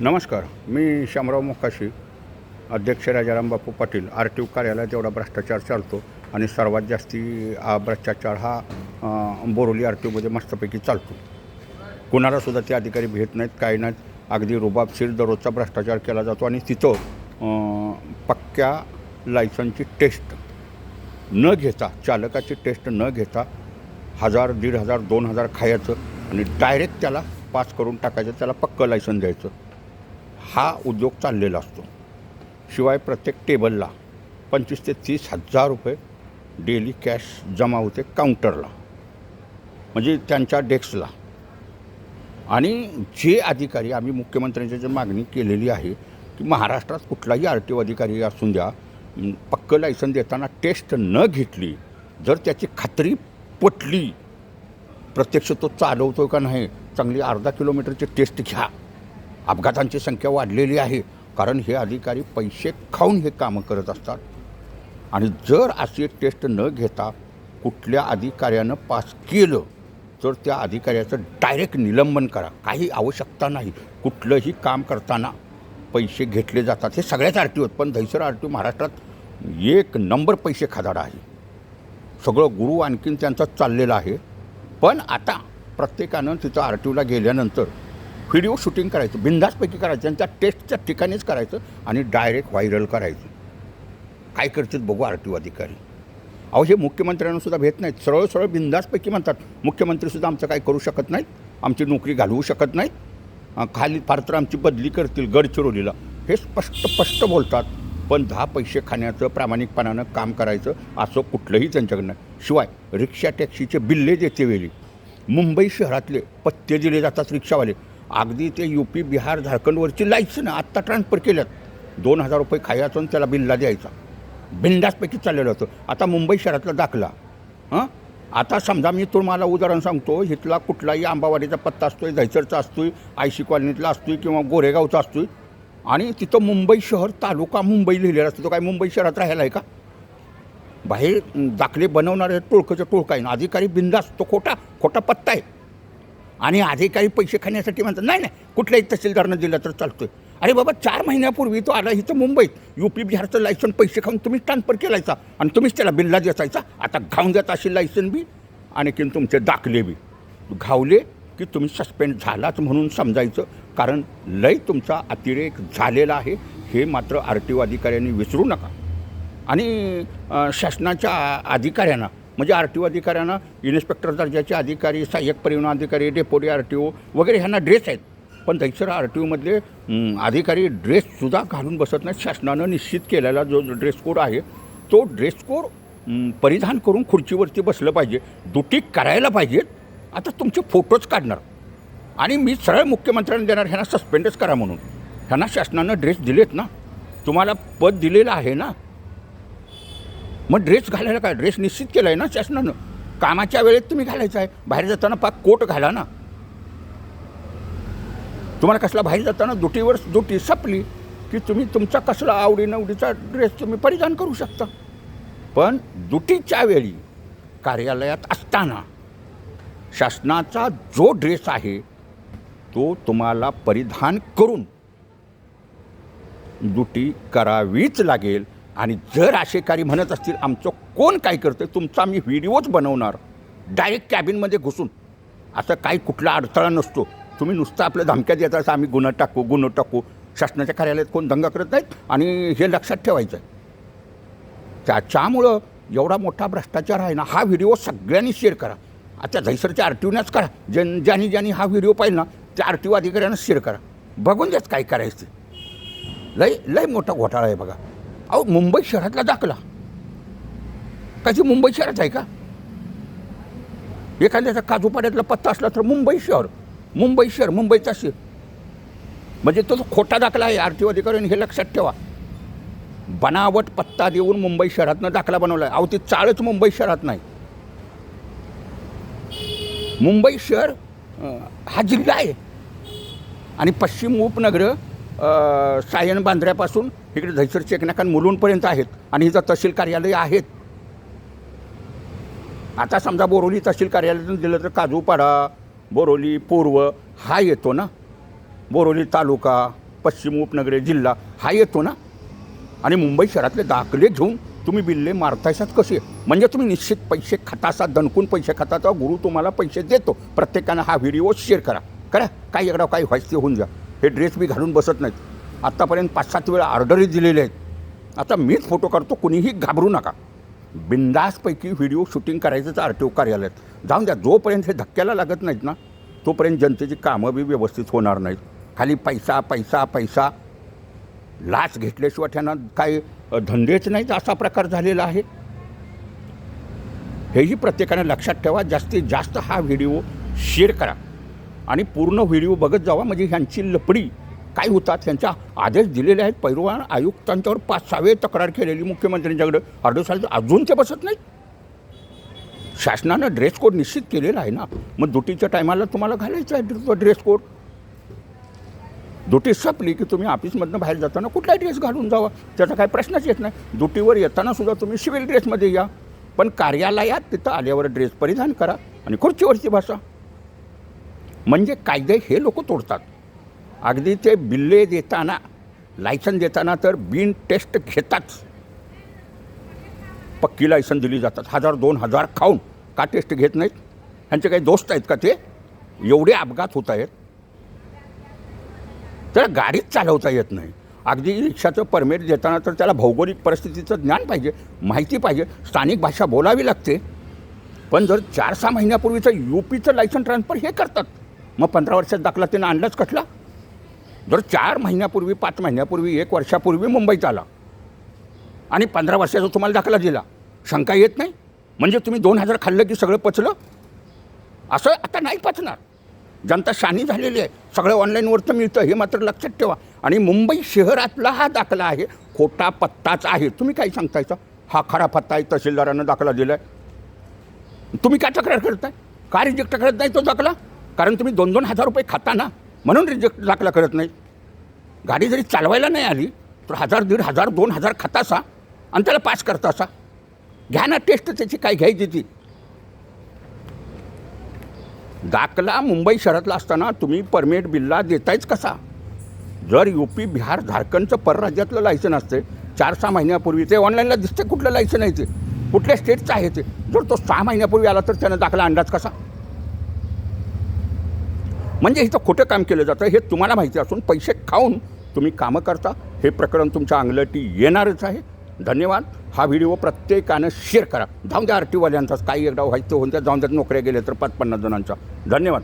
नमस्कार मी शामराव मोकाशी अध्यक्ष Rajaram Bapu Patil R T O कार्यालयात एवढा भ्रष्टाचार चालतो आणि सर्वात जास्ती हा भ्रष्टाचार हा बोरोली आर टी ओमध्ये मस्तपैकी चालतो. कुणालासुद्धा ते अधिकारी भेट नाहीत काही नाहीत. अगदी रुबाबशीर दररोजचा भ्रष्टाचार केला जातो आणि तिथं पक्क्या लायसनची टेस्ट न घेता चालकाची टेस्ट न घेता हजार दीड हजार दोन हजार खायचं आणि डायरेक्ट त्याला पास करून टाकायचं त्याला पक्कं लायसन द्यायचं. हा उद्योग चाललेला असतो. शिवाय प्रत्येक टेबलला पंचवीस ते तीस हजार रुपये डेली कॅश जमा होते काउंटरला. म्हणजे त्यांच्या डेस्कला. आणि जे अधिकारी आम्ही मुख्यमंत्र्यांची जी मागणी केलेली आहे की महाराष्ट्रात कुठलाही आर टी ओ अधिकारी असून द्या पक्कं लायसन देताना टेस्ट न घेतली जर त्याची खात्री पटली प्रत्यक्ष तो चालवतो का नाही चांगली अर्धा किलोमीटरची टेस्ट घ्या. अपघातांची संख्या वाढलेली आहे. कारण हे अधिकारी पैसे खाऊन हे कामं करत असतात. आणि जर अशी टेस्ट न घेता कुठल्या अधिकाऱ्यानं पास केलं तर त्या अधिकाऱ्याचं डायरेक्ट निलंबन करा. काही आवश्यकता नाही. कुठलंही काम करताना पैसे घेतले जातात. हे सगळ्याच आर टी ओत पण दहिसर आर टी ओ महाराष्ट्रात एक नंबर पैसे खादाडा आहे. सगळं गुरु आणखीन त्यांचा चाललेलं आहे. पण आता प्रत्येकानं तिथं आर टी ओला गेल्यानंतर व्हिडिओ शूटिंग करायचं बिंदासपैकी करायचं त्यांच्या टेस्टच्या ठिकाणीच करायचं आणि डायरेक्ट व्हायरल करायचं. काय करतील बघू आर टी ओ अधिकारी. अहो हे मुख्यमंत्र्यांनासुद्धा भेट नाहीत. सरळ सरळ बिंदासपैकी म्हणतात मुख्यमंत्रीसुद्धा आमचं काय करू शकत नाहीत आमची नोकरी घालवू शकत नाहीत खाली फार तर आमची बदली करतील गडचिरोलीला. हे स्पष्ट स्पष्ट बोलतात पण दहा पैसे खाण्याचं प्रामाणिकपणानं काम करायचं असं कुठलंही त्यांच्याकडनं शिवाय रिक्षा टॅक्सीचे बिल्ले देते वेळी मुंबई शहरातले पत्ते दिले जातात रिक्षावाले. अगदी ते यू पी बिहार झारखंडवरची लायसन आत्ता ट्रान्सफर केल्यात. दोन हजार रुपये खायचं आणि त्याला बिल्ला द्यायचा. बिंदासपैकी चाललेलं होतं. आता मुंबई शहरातला दाखला. हां? आता समजा मी तुम्हाला उदाहरण सांगतो इथला कुठलाही आंबावाडीचा पत्ता असतोय दहिसरचा असतोय आयशी कॉलनीतला असतोय किंवा गोरेगावचा असतोय. आणि तिथं मुंबई शहर तालुका मुंबई लिहिलेला असतो. तो काय मुंबई शहरात राहायला आहे का? बाहेर दाखले बनवणारे टोळकंचं टोळका आहे ना अधिकारी बिंदास तो खोटा खोटा पत्ता आहे. आणि आधी काही पैसे खाण्यासाठी म्हणतात नाही नाही कुठल्याही तहसीलदारनं दिला तर चालतोय. अरे बाबा चार महिन्यापूर्वी तो आला इथं मुंबईत. यू पी बिहारचं लायसन पैसे खाऊन तुम्ही ट्रान्सफर केलायचा आणि तुम्हीच त्याला बिल्ला देसायचा. आता घाऊन देत अशी लायसन बी आणखीन तुमचे दाखले बी. घावले की तुम्ही सस्पेंड झालाच म्हणून समजायचं. कारण लय तुमचा अतिरेक झालेला आहे हे मात्र आर टी ओ अधिकाऱ्यांनी विसरू नका. आणि शासनाच्या अधिकाऱ्यांना म्हणजे आर टी ओ अधिकाऱ्यांना इन्स्पेक्टर दर्जाचे अधिकारी सहाय्यक परिवहन अधिकारी डेपोटी आर टी ओ वगैरे ह्यांना ड्रेस आहेत. पण त्याच्यावर आर टी ओमधले अधिकारी ड्रेससुद्धा घालून बसत नाहीत. शासनानं निश्चित केलेला जो ड्रेस कोड आहे तो ड्रेस कोड परिधान करून खुर्चीवरती बसलं पाहिजे. दुटी करायला पाहिजेत आता तुमचे फोटोच काढणार. आणि मी सरळ मुख्यमंत्र्यांना देणार ह्यांना सस्पेंडच करा म्हणून. ह्यांना शासनानं ड्रेस दिलेत ना. तुम्हाला पद दिलेलं आहे ना. मग ड्रेस घालायला काय? ड्रेस निश्चित केला आहे ना शासनानं. कामाच्या वेळेत तुम्ही घालायचं आहे. बाहेर जाताना पाक कोट घाला ना. तुम्हाला कसला बाहेर जाताना दुटीवर दुटी संपली की तुम्ही तुमचा कसला आवडीनवडीचा ड्रेस तुम्ही परिधान करू शकता. पण दुटीच्या वेळी कार्यालयात असताना शासनाचा जो ड्रेस आहे तो तुम्हाला परिधान करून दुटी करावीच लागेल. आणि जर आशेकारी म्हणत असतील आमचं कोण काय करतं तुमचा मी व्हिडिओच बनवणार. डायरेक्ट कॅबिनमध्ये घुसून. असं काही कुठला अडथळा नसतो. तुम्ही नुसतं आपल्या धमक्या देत असं आम्ही गुन्हा टाकू गुन्हा टाकू. शासनाच्या कार्यालयात कोण दंगा करत नाहीत? आणि हे लक्षात ठेवायचं आहे त्याच्यामुळं एवढा मोठा भ्रष्टाचार आहे ना हा व्हिडिओ सगळ्यांनी शेअर करा. आता झैसरच्या आर टी ओनंच करा ज्यां ज्यांनी ज्यांनी हा व्हिडिओ पाहिला ना त्या आर टी ओ अधिकाऱ्यांना शेअर करा. बघून द्याच काय करायचं लय लय मोठा घोटाळा आहे बघा. अहो मुंबई शहरातला दाखला. त्याची मुंबई शहरात आहे का? एखाद्याचा काजूपाड्यातला पत्ता असला तर मुंबई शहर. मुंबई शहर मुंबईचा शहर. म्हणजे तो खोटा दाखला आहे आर्थिक अधिकाऱ्यांनी हे लक्षात ठेवा. बनावट पत्ता देऊन मुंबई शहरातनं दाखला बनवला आहे अहो ती चाळच मुंबई शहरात नाही. मुंबई शहर हा जिल्हा आहे. आणि पश्चिम उपनगर सायन बांद्र्यापासून इकडे दहिसर चेकनाकान मुलूंपर्यंत आहेत आणि इथं तहसील कार्यालय आहेत. आता समजा बोरोली तहसील कार्यालयातून दिलं तर काजूपाडा बोरोली पूर्व हा येतो ना? बोरोली तालुका पश्चिम उपनगरे जिल्हा हा येतो ना? आणि मुंबई शहरातले दाखले घेऊन तुम्ही बिल्ले मारतायसात कसे? म्हणजे तुम्ही निश्चित पैसे खातासा दणकून पैसे खाताचा गुरु तुम्हाला पैसे देतो. प्रत्येकानं हा व्हिडिओ शेअर करा. करा. काही एवढा काही व्हायचं होऊन जा. हे ड्रेस बी घालून बसत नाहीत. आत्तापर्यंत पाच सात वेळा ऑर्डरही दिलेले आहेत. आता मीच फोटो काढतो कुणीही घाबरू नका. बिंदासपैकी व्हिडिओ शूटिंग करायचं आर टी ओ कार्यालयात. जाऊन द्या जोपर्यंत हे धक्क्याला लागत नाहीत ना तोपर्यंत जनतेची कामं बी व्यवस्थित होणार नाहीत. खाली पैसा पैसा पैसा. लाच घेतल्याशिवाय त्यांना काही धंदेच नाहीत असा प्रकार झालेला आहे. हेही प्रत्येकाने लक्षात ठेवा जास्तीत जास्त हा व्हिडिओ शेअर करा. आणि पूर्ण व्हिडिओ बघत जावा. म्हणजे ह्यांची लपडी काय होतात ह्यांच्या आदेश दिलेले आहेत. पैरवान आयुक्तांच्यावर पाच सहावे तक्रार केलेली मुख्यमंत्र्यांच्याकडे. अर्धो साल अजून ते बसत नाही शासनानं ड्रेस कोड निश्चित केलेला आहे ना. मग दुटीच्या टायमाला तुम्हाला घालायचा आहे तो ड्रेस कोड दुटी संपली की तुम्ही ऑफिसमधनं बाहेर जाताना कुठलाही ड्रेस घालून जावा. त्याचा काही प्रश्नच येत नाही. दुटीवर येताना सुद्धा तुम्ही सिव्हिल ड्रेसमध्ये या. पण कार्यालयात तिथं आल्यावर ड्रेस परिधान करा आणि खुर्चीवरची भाषा म्हणजे कायदे हे लोक तोडतात. अगदी ते बिल्ले देताना लायसन देताना तर बिन टेस्ट घेताच पक्की लायसन दिली जातात. हजार दोन हजार खाऊन का टेस्ट घेत नाहीत? ह्यांचे काही दोस्त आहेत का ते? एवढे अपघात होत आहेत. त्याला गाडीच चालवता येत नाही. अगदी रिक्षाचं परमिट देताना तर त्याला भौगोलिक परिस्थितीचं ज्ञान पाहिजे माहिती पाहिजे स्थानिक भाषा बोलावी लागते. पण जर चार सहा महिन्यापूर्वीचं यू पीचं लायसन ट्रान्सफर हे करतात मग पंधरा वर्षात दाखला त्यानं आणलाच कसला? जर चार महिन्यापूर्वी पाच महिन्यापूर्वी एक वर्षापूर्वी मुंबईत आला आणि पंधरा वर्षाचा तुम्हाला दाखला दिला शंका येत नाही? म्हणजे तुम्ही दोन हजार खाल्लं की सगळं पचलं? असं आता नाही पचणार. जनता शानी झालेली आहे. सगळं ऑनलाईनवरचं मिळतं हे मात्र लक्षात ठेवा. आणि मुंबई शहरातला हा दाखला आहे खोटा पत्ताच आहे. तुम्ही काय सांगतायचा हा खरा पत्ता आहे तहसीलदारानं दाखला दिला आहे तुम्ही काय तक्रार करताय? का रिजेक्ट करत नाही तो दाखला? कारण तुम्ही दोन दोन हजार रुपये खाता ना म्हणून रिजेक्ट दाखला करत नाही. गाडी जरी चालवायला नाही आली तर हजार दीड हजार दोन हजार खातासा आणि त्याला पास करतासा घ्या ना टेस्ट त्याची काय घ्यायची ती. दाखला मुंबई शहरातला असताना तुम्ही परमिट बिल्ला देतायच कसा? जर यू पी बिहार झारखंडचं परराज्यातलं लायसन असते चार सहा महिन्यापूर्वी ते ऑनलाईनला दिसते कुठलं लायसन आहे ते. कुठल्या स्टेटचं आहे ते. जर तो सहा महिन्यापूर्वी आला तर त्यानं दाखला अंदाज कसा? म्हणजे इथं खोटं काम केलं जातं हे तुम्हाला माहिती असून पैसे खाऊन तुम्ही कामं करता. हे प्रकरण तुमच्या अंगलटी येणारच आहे. धन्यवाद. हा व्हिडिओ प्रत्येकानं शेअर करा. जाऊन द्या आर टीवाल्यांचाच काही एकदा व्हायचं होऊन त्या जाऊन द्या नोकऱ्या गेल्या तर पाच पन्नास जणांचा. धन्यवाद.